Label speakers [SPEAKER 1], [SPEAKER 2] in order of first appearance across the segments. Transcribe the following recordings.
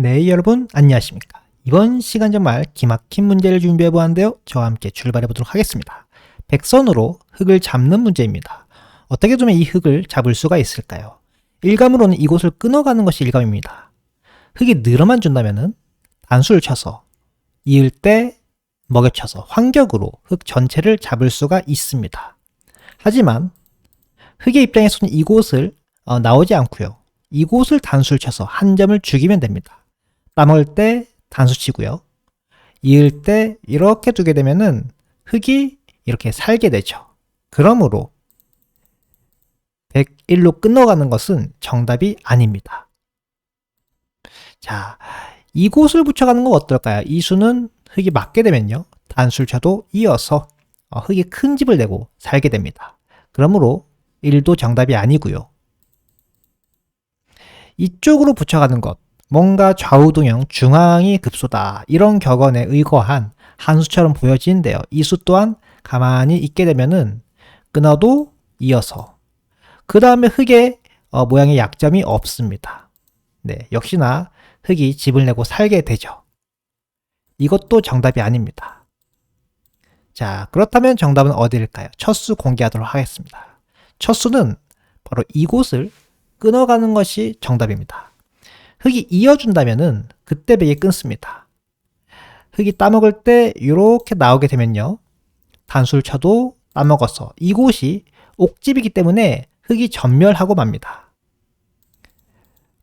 [SPEAKER 1] 네, 여러분 안녕하십니까? 이번 시간 정말 기막힌 문제를 준비해 보았는데요. 저와 함께 출발해 보도록 하겠습니다. 백선으로 흙을 잡는 문제입니다. 어떻게 좀 이 흙을 잡을 수가 있을까요? 일감으로는 이곳을 끊어가는 것이 일감입니다. 흙이 늘어만 준다면은 단수를 쳐서 이을 때 먹여쳐서 환격으로 흙 전체를 잡을 수가 있습니다. 하지만 흙의 입장에서는 이곳을 어, 나오지 않고요. 이곳을 단수를 쳐서 한 점을 죽이면 됩니다. 따먹을 때 단수 치고요. 이을 때 이렇게 두게 되면은 흙이 이렇게 살게 되죠. 그러므로 101로 끝나가는 것은 정답이 아닙니다. 자, 이곳을 붙여가는 건 어떨까요? 이 수는 흙이 맞게 되면요. 단수를 쳐도 이어서 어, 흙이 큰 집을 내고 살게 됩니다. 그러므로 1도 정답이 아니고요. 이쪽으로 붙여가는 것, 뭔가 좌우동형 중앙이 급소다 이런 격언에 의거한 한 수처럼 보여지는데요. 이 수 또한 가만히 있게 되면은 끊어도 이어서 그 다음에 흙의 어, 모양의 약점이 없습니다. 네, 역시나 흙이 집을 내고 살게 되죠. 이것도 정답이 아닙니다. 자, 그렇다면 정답은 어디일까요? 첫 수 공개하도록 하겠습니다. 첫 수는 바로 이곳을 끊어가는 것이 정답입니다. 흙이 이어준다면은 그때 베개 끊습니다. 흙이 따먹을 때 이렇게 나오게 되면요. 단수를 쳐도 따먹어서 이곳이 옥집이기 때문에 흙이 전멸하고 맙니다.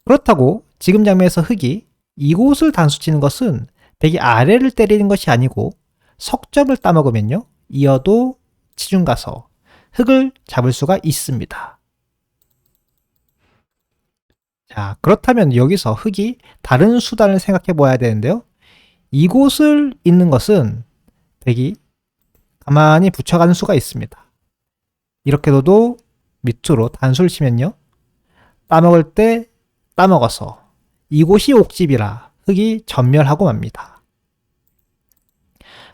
[SPEAKER 1] 그렇다고 지금 장면에서 흙이 이곳을 단수 치는 것은 베개 아래를 때리는 것이 아니고 석점을 따먹으면요. 이어도 치중 가서 흙을 잡을 수가 있습니다. 자, 그렇다면 여기서 흙이 다른 수단을 생각해 보아야 되는데요. 이곳을 잇는 것은 백이 가만히 붙여가는 수가 있습니다. 이렇게 둬도 밑으로 단수를 치면요. 따먹을 때 따먹어서 이곳이 옥집이라 흙이 전멸하고 맙니다.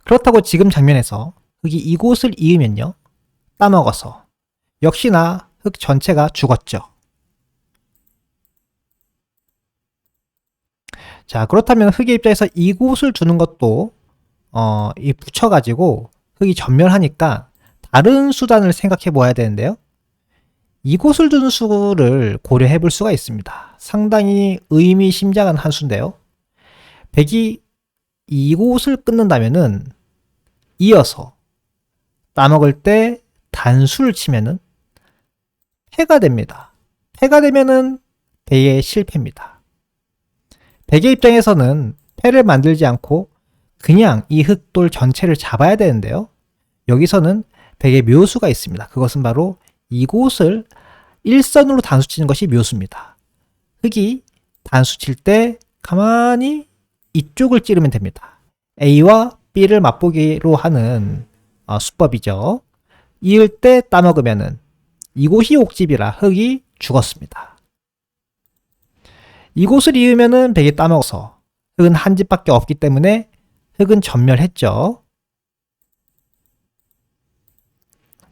[SPEAKER 1] 그렇다고 지금 장면에서 흙이 이곳을 이으면요. 따먹어서 역시나 흙 전체가 죽었죠. 자, 그렇다면 흙의 입장에서 이곳을 두는 것도 어, 이 붙여가지고 흙이 전멸하니까 다른 수단을 생각해 보아야 되는데요. 이곳을 두는 수를 고려해 볼 수가 있습니다. 상당히 의미심장한 한 수인데요. 백이 이곳을 끊는다면은 이어서 따먹을 때 단수를 치면은 패가 됩니다. 패가 되면은 배의 실패입니다. 백의 입장에서는 패를 만들지 않고 그냥 이 흑돌 전체를 잡아야 되는데요. 여기서는 백의 묘수가 있습니다. 그것은 바로 이곳을 일선으로 단수 치는 것이 묘수입니다. 흑이 단수 칠 때 가만히 이쪽을 찌르면 됩니다. A와 B를 맛보기로 하는 어, 수법이죠. 이을 때 따먹으면은 이곳이 옥집이라 흙이 죽었습니다. 이곳을 이으면은 백이 따먹어서 흙은 한 집밖에 없기 때문에 흙은 전멸했죠.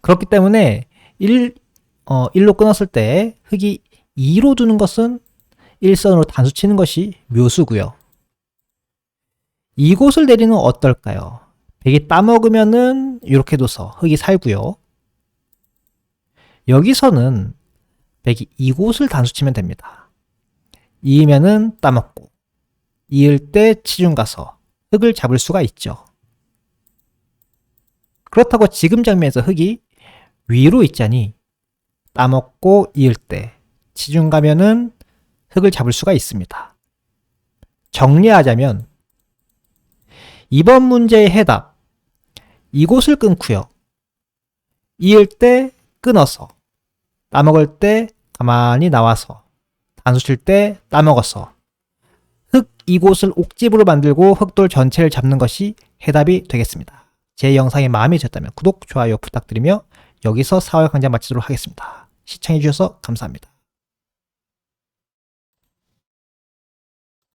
[SPEAKER 1] 그렇기 때문에 1, 어, 1로 끊었을 때 흙이 2로 두는 것은 일선으로 단수 치는 것이 묘수고요. 이곳을 내리는 어떨까요? 백이 따먹으면은 이렇게 둬서 흙이 살고요. 여기서는 백이 이곳을 단수 치면 됩니다. 이으면은 따먹고 이을 때 치중 가서 흙을 잡을 수가 있죠. 그렇다고 지금 장면에서 흙이 위로 있자니 따먹고 이을 때 치중 가면은 흙을 잡을 수가 있습니다. 정리하자면 이번 문제의 해답 이곳을 끊고요. 이을 때 끊어서 따먹을 때 가만히 나와서 단수 칠 때 따먹어서 흙 이곳을 옥집으로 만들고 흙돌 전체를 잡는 것이 해답이 되겠습니다. 제 영상이 마음에 드셨다면 구독, 좋아요 부탁드리며 여기서 4월 강좌 마치도록 하겠습니다. 시청해주셔서 감사합니다.